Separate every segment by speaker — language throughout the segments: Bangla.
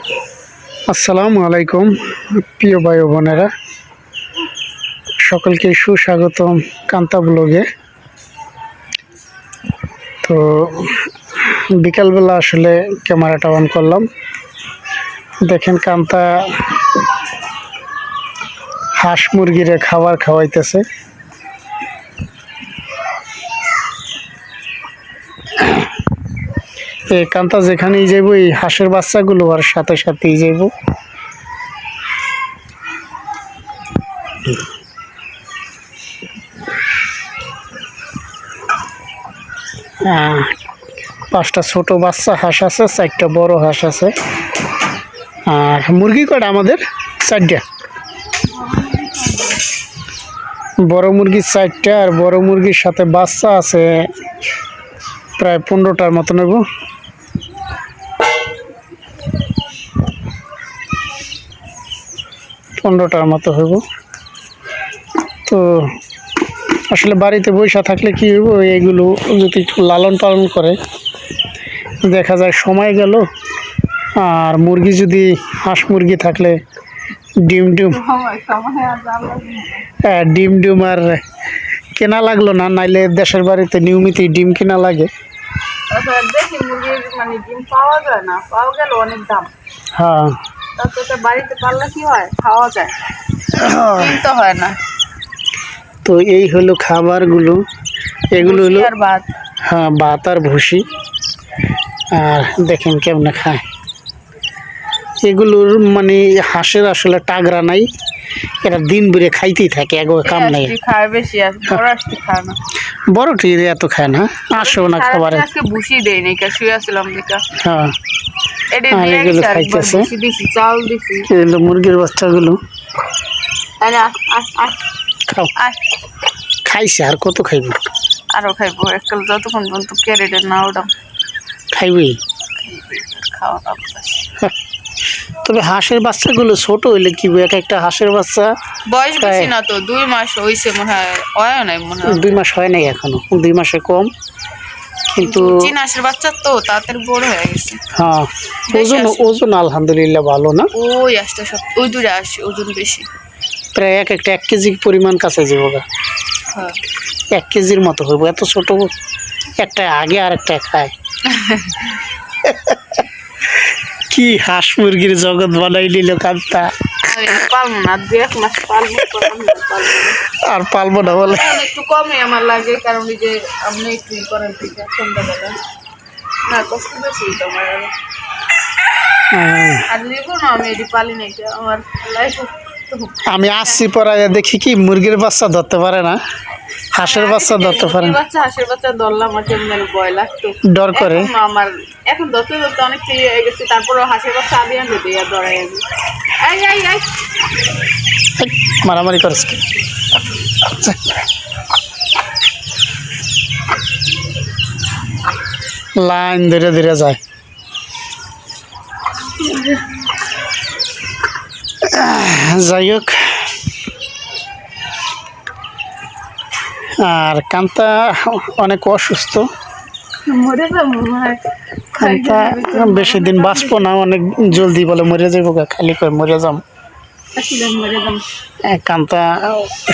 Speaker 1: আসসালামু আলাইকুম, প্রিয় ভাই ও বোনেরা। সকলকে সুস্বাগতম কান্তা ব্লগে। তো, বিকালবেলা আসলে ক্যামেরাটা অন করলাম। দেখেন কান্তা হাঁস মুরগিরে খাবার খাওয়াইতেছে। এই কান্তা, যেখানেই যাইব, এই হাঁসের বাচ্চাগুলো আর সাথে সাথেই যাইব। পাঁচটা ছোট বাচ্চা, হাঁস আছে, চারটা বড় হাঁস আছে। আর মুরগি কটা আমাদের? চারটা। বড় মুরগির চারটা, আর বড় মুরগির সাথে বাচ্চা আছে, প্রায় পনেরোটার মতো নেব। পনেরোটার মতো হইব। তো আসলে বাড়িতে বৈশা থাকলে কি হইব এইগুলো যদি একটু লালন পালন করে দেখা যায় সময় গেল আর মুরগি যদি হাঁস মুরগি থাকলে ডিম ডিম হ্যাঁ ডিম ডিম আর কেনা লাগল না নাইলে দেশের বাড়িতে নিয়মিতই ডিম কেনা লাগে।
Speaker 2: দেখি মুরগির মানে ডিম পাওয়া যায় না পাওয়া গেল অনেক দাম।
Speaker 1: হ্যাঁ।
Speaker 2: তো বাড়িতে পারলে কি হয়? খাওয়া যায়। কিনতে হয় না।
Speaker 1: তো এই হলো খাবারগুলো। এগুলো হলো
Speaker 2: ভাত।
Speaker 1: হ্যাঁ ভাত আর ভুসি। আর দেখেন কেমনে খায়। এগুলোর মানে হাঁসের আসলে টাগরা নাই। এরা দিন বেড়ে খাইতেই থাকে এক কাম নাই।
Speaker 2: খায় বেশি আর বড় আসটি খায় না।
Speaker 1: বড়টি এত খায় না আসেও না খাবারে।
Speaker 2: আজকে ভুসি দেই নাই কা শুয়ে আসলাম
Speaker 1: হ্যাঁ। আর এগুলো খাইতেছে। এগুলো মুরগির বাচ্চাগুলো। খাও। খাইছে আর কত খাইবে?
Speaker 2: আরও খাইবো এককাল যতক্ষণ পর্যন্ত ক্যারেটে না ওটা। খাওয়া দাওয়া
Speaker 1: তবে হাঁসের বাচ্চাগুলো ছোট হইলে কি এক একটা হাঁসের বাচ্চা?
Speaker 2: বয়স বেশি না তো দুই মাস হইছে মনে হয় হয় নাই মনে হয়।
Speaker 1: দুই মাস হয় নাই এখনও দুই মাসে কম। কিন্তু
Speaker 2: হাঁসের বাচ্চা তো তাড়াতাড়ি বড় হয়ে গেছে।
Speaker 1: হ্যাঁ ওজন ওজন আলহামদুলিল্লাহ ভালো না?
Speaker 2: ওই আসতে সব ওই দূরে আসে ওজন বেশি।
Speaker 1: প্রায় এক একটা এক কেজি পরিমাণ কাছে যাব।
Speaker 2: হ্যাঁ।
Speaker 1: এক কেজির মতো হইব এত ছোট একটা আগে আর একটা খায়। কি হাঁস মুরগির জগৎ বানাই নিল কান্তা।
Speaker 2: না।
Speaker 1: আর পালবো না বলে
Speaker 2: একটু কমই আমার লাগে কারণ এই যে আপনি একটু করেন সন্ধ্যাবেলা না কষ্ট বেশি। আর আমি পালি আমার লাইফ
Speaker 1: আমি আসছি পরে দেখি কি মুরগির বাচ্চা ধরতে পারে না হাঁসের বাচ্চা ধরতে পারে
Speaker 2: বাচ্চা হাঁসের বাচ্চা ধরলাম
Speaker 1: ডর করে
Speaker 2: আমার এখন ধরতে ধরতে অনেক ঠিক হয়ে গেছে তারপরে হাঁসের বাচ্চা আমি এই,
Speaker 1: মারামারি করেছে কি? লাইন ধীরে ধীরে যায়। যাই হোক। আর কান্তা অনেক অসুস্থ। কান্তা বেশি দিন বাঁচবো না অনেক জলদি বলে মরে যাব খালি করে মরে যাম। কান্তা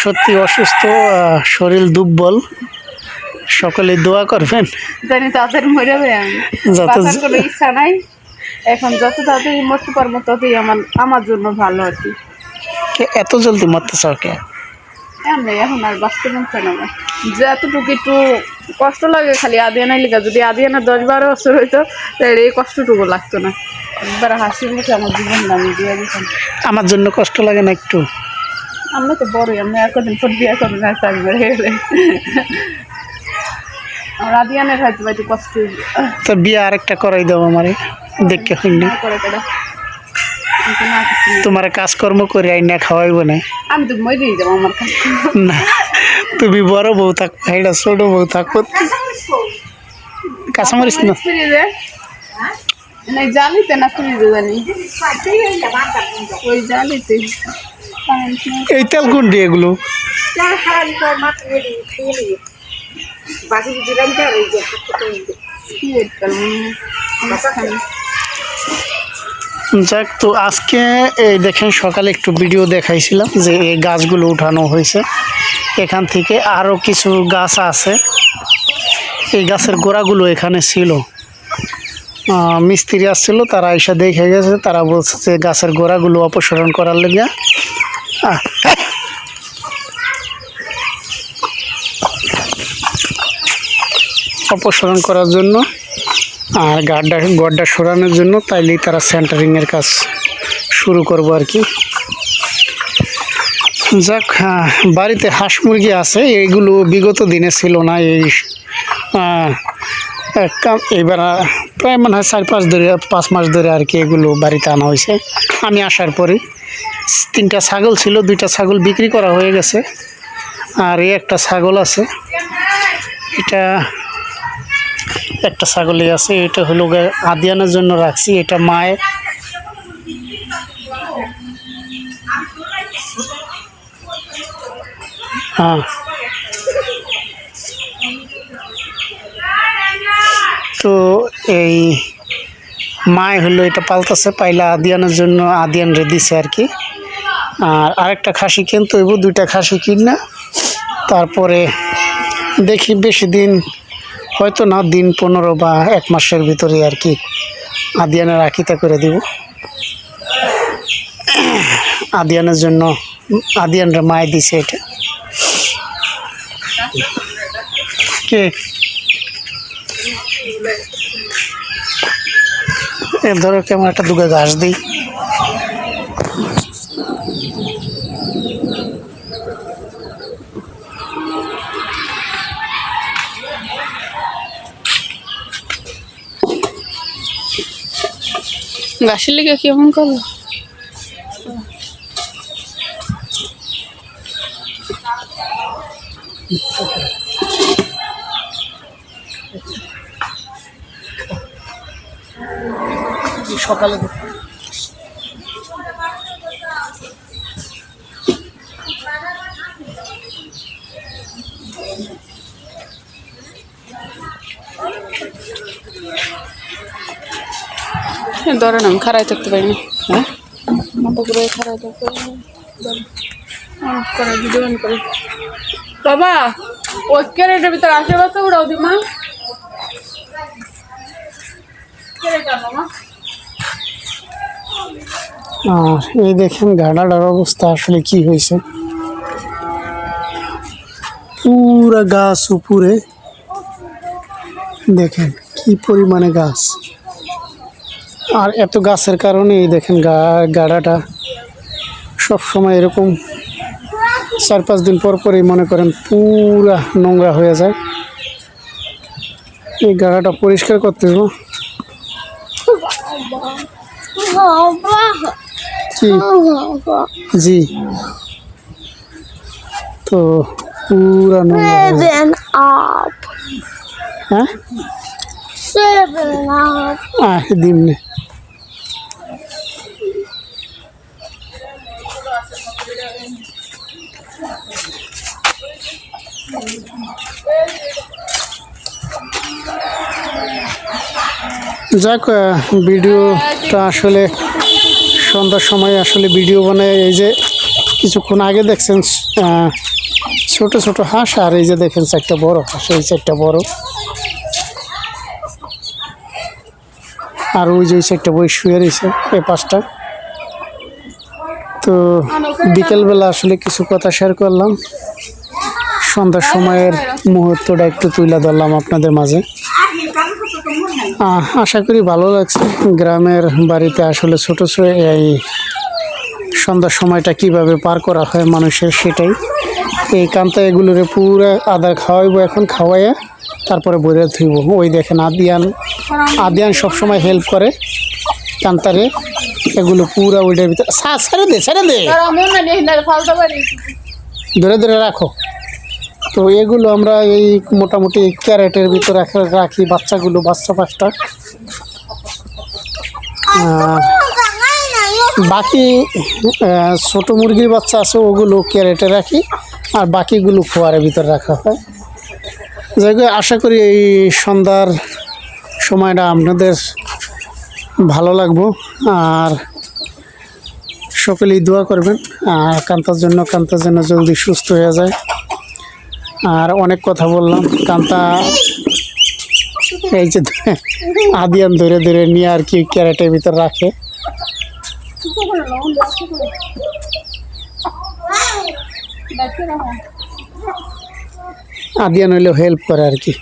Speaker 1: সত্যি অসুস্থ শরীর দুর্বল সকলে দোয়া করবেন।
Speaker 2: জানি তাদের মরে
Speaker 1: যত
Speaker 2: ইচ্ছা নাই। এখন যত তাড়াতাড়ি মরতে পারব ততই আমার আমার জন্য ভালো আর কি।
Speaker 1: কে এত জলদি মরতে চাও কে?
Speaker 2: এমনি এখন আর বাঁচতে মন না আমার। যে এতটুকু একটু কষ্ট লাগে খালি আদিয়ানা লিখা যদি আদিয়ানা দশ বারো বছর হইতো তাহলে এই কষ্টটুকু লাগতো না। একবার হাসির মুখে আমার জীবন নামিয়ে দিয়ে দিতাম।
Speaker 1: আমার জন্য কষ্ট লাগে না একটু।
Speaker 2: আমরা তো বড়ই আমরা কদিন পর বিয়ে করব না বেড়ে গেলে আমার আদিয়ানের হয়তো একটু কষ্ট
Speaker 1: তো বিয়ে আরেকটা করাই দাও আমারে। দেখে হইনি
Speaker 2: করে কেডা কিন্তু না কিছু না।
Speaker 1: তোমার কাজকর্ম করে আই না খাওয়াইব না।
Speaker 2: আমি তো দিয়ে যাব আমার কাছে
Speaker 1: না তুমি বড় বউ থাকো এটা ছোট বউ থাকো কাঁচামরিচ না?
Speaker 2: না জালিতে না ফ্রিজে জানি? ওই জালিতে।
Speaker 1: এই তেল গুন্ডি এগুলো।
Speaker 2: কি এর কারণ? মাঝখানে।
Speaker 1: যাক, তো আজকে এই দেখেন সকালে একটু ভিডিও দেখাইছিলাম যে এই গাছগুলো উঠানো হয়েছে। এখান থেকে আরও কিছু গাছ আছে। এই গাছের গোড়াগুলো এখানে ছিল। মিস্ত্রি আসছিল, তারা এসে দেখে গেছে, তারা বলছে যে গাছের গোড়াগুলো অপসারণ করার লেগে। অপসারণ করার জন্য আর গাড্ডা গড্ডা সরানোর জন্য তাইলেই তারা সেন্টারিংয়ের কাজ শুরু করব আর কি। যাক হ্যাঁ, বাড়িতে হাঁস মুরগি আছে এইগুলো বিগত দিনে ছিল না এই এবার প্রায় মনে হয় চার পাঁচ ধরে পাঁচ মাস ধরে আর কি এগুলো বাড়িতে আনা হয়েছে। আমি আসার পরে তিনটা ছাগল ছিল দুইটা ছাগল বিক্রি করা হয়ে গেছে আর এই একটা ছাগল আছে এটা একটা ছাগলই আছে, এটা হলো আদিয়ানের জন্য রাখছি, এটা মায়ের। হ্যাঁ। তো এই মায় হলো, এটা পালতাছে, পাইলা আদিয়ানের জন্য আদিয়ান দিছে আর কি। আর আরেকটা খাসি কিনতে হইব, দুইটা খাসি কিনা, তারপরে দেখি বেশি দিন হয়তো না দিন পনেরো বা এক মাসের ভিতরে আর কি আদিয়ানের আকিতা করে দিব। আদিয়ানের জন্য, আদিয়ানরা মায় দিছে এটা। কে? এর ধরো কেমন একটা দুগে ঘাস দিই।
Speaker 2: গাছের লেগে কেমন করল
Speaker 1: সকালে
Speaker 2: ধরেন আমি খারাই থাকতে পারি না। হ্যাঁ? মতো করে খারাই থাকতে পারি না। ধরেন। অন করে ভিডিও অন করে। বাবা ওই ক্যারেটের ভিতরে আসে বাচ্চা উড়াও দি মা।
Speaker 1: আর এই দেখেন গাডাটার অবস্থা আসলে কি হয়েছে? পুরা গাছ উপরে। দেখেন কি পরিমাণে গাছ। আর এত গাছের কারণে এই দেখেন গা- গাড়াটা সব সময় এরকম চার পাঁচ দিন পর পরই মনে করেন পুরা নোংরা হয়ে যায়। এই গাড়াটা পরিষ্কার করতে কি? জি। তো পুরা নোংরা হয়ে. হ্যাঁ? দিমনে যাক ভিডিওটা আসলে সন্ধ্যার সময় আসলে ভিডিও বানায়, এই যে কিছুক্ষণ আগে দেখছেন ছোট ছোট হাঁস, আর এই যে দেখেন চারটা বড় হাঁস, এই চারটা বড়। আর ওই যে ওই সাইডটা বই শুয়ে রয়েছে, এই পাঁচটা। তো বিকেলবেলা আসলে কিছু কথা শেয়ার করলাম। সন্ধ্যার সময়ের মুহূর্তটা একটু তুলে ধরলাম আপনাদের মাঝে। আশা করি ভালো লাগছে। গ্রামের বাড়িতে আসলে ছোটো ছোটো এই সন্ধ্যার সময়টা কীভাবে পার করা হয় মানুষের সেটাই। এই কান্তা এগুলোরে পুরো আদার খাওয়াইবো, এখন খাওয়াইয়া তারপরে বইরে থইব ওই দেখেন আদিয়ান আদিয়ান সবসময় হেল্প করে কান্তারে। এগুলো পুরা ওইটার ভিতরে সা- ছেড়ে দে ছেড়ে দে। ধরে ধরে রাখো। তো এগুলো আমরা এই মোটামুটি ক্যারেটের ভিতরে রাখি বাচ্চাগুলো বাচ্চা পাঁচটা। বাকি ছোট মুরগির বাচ্চা আছে ওগুলো ক্যারেটে রাখি আর বাকিগুলো ফোয়ারের ভিতরে রাখা হয়। যাই আশা করি এই সন্ধ্যার সময়টা আপনাদের ভালো লাগবো, আর সকলেই দোয়া করবেন, আর কান্তার জন্য কান্তার জন্য জলদি সুস্থ হয়ে যায়। আর অনেক কথা বললাম, কান্তা এই যে আদিয়ান ধরে ধরে নিয়ে আর কি ক্যারেটের ভিতর রাখে। আদিয়ান হইলেও হেল্প করে আর কি।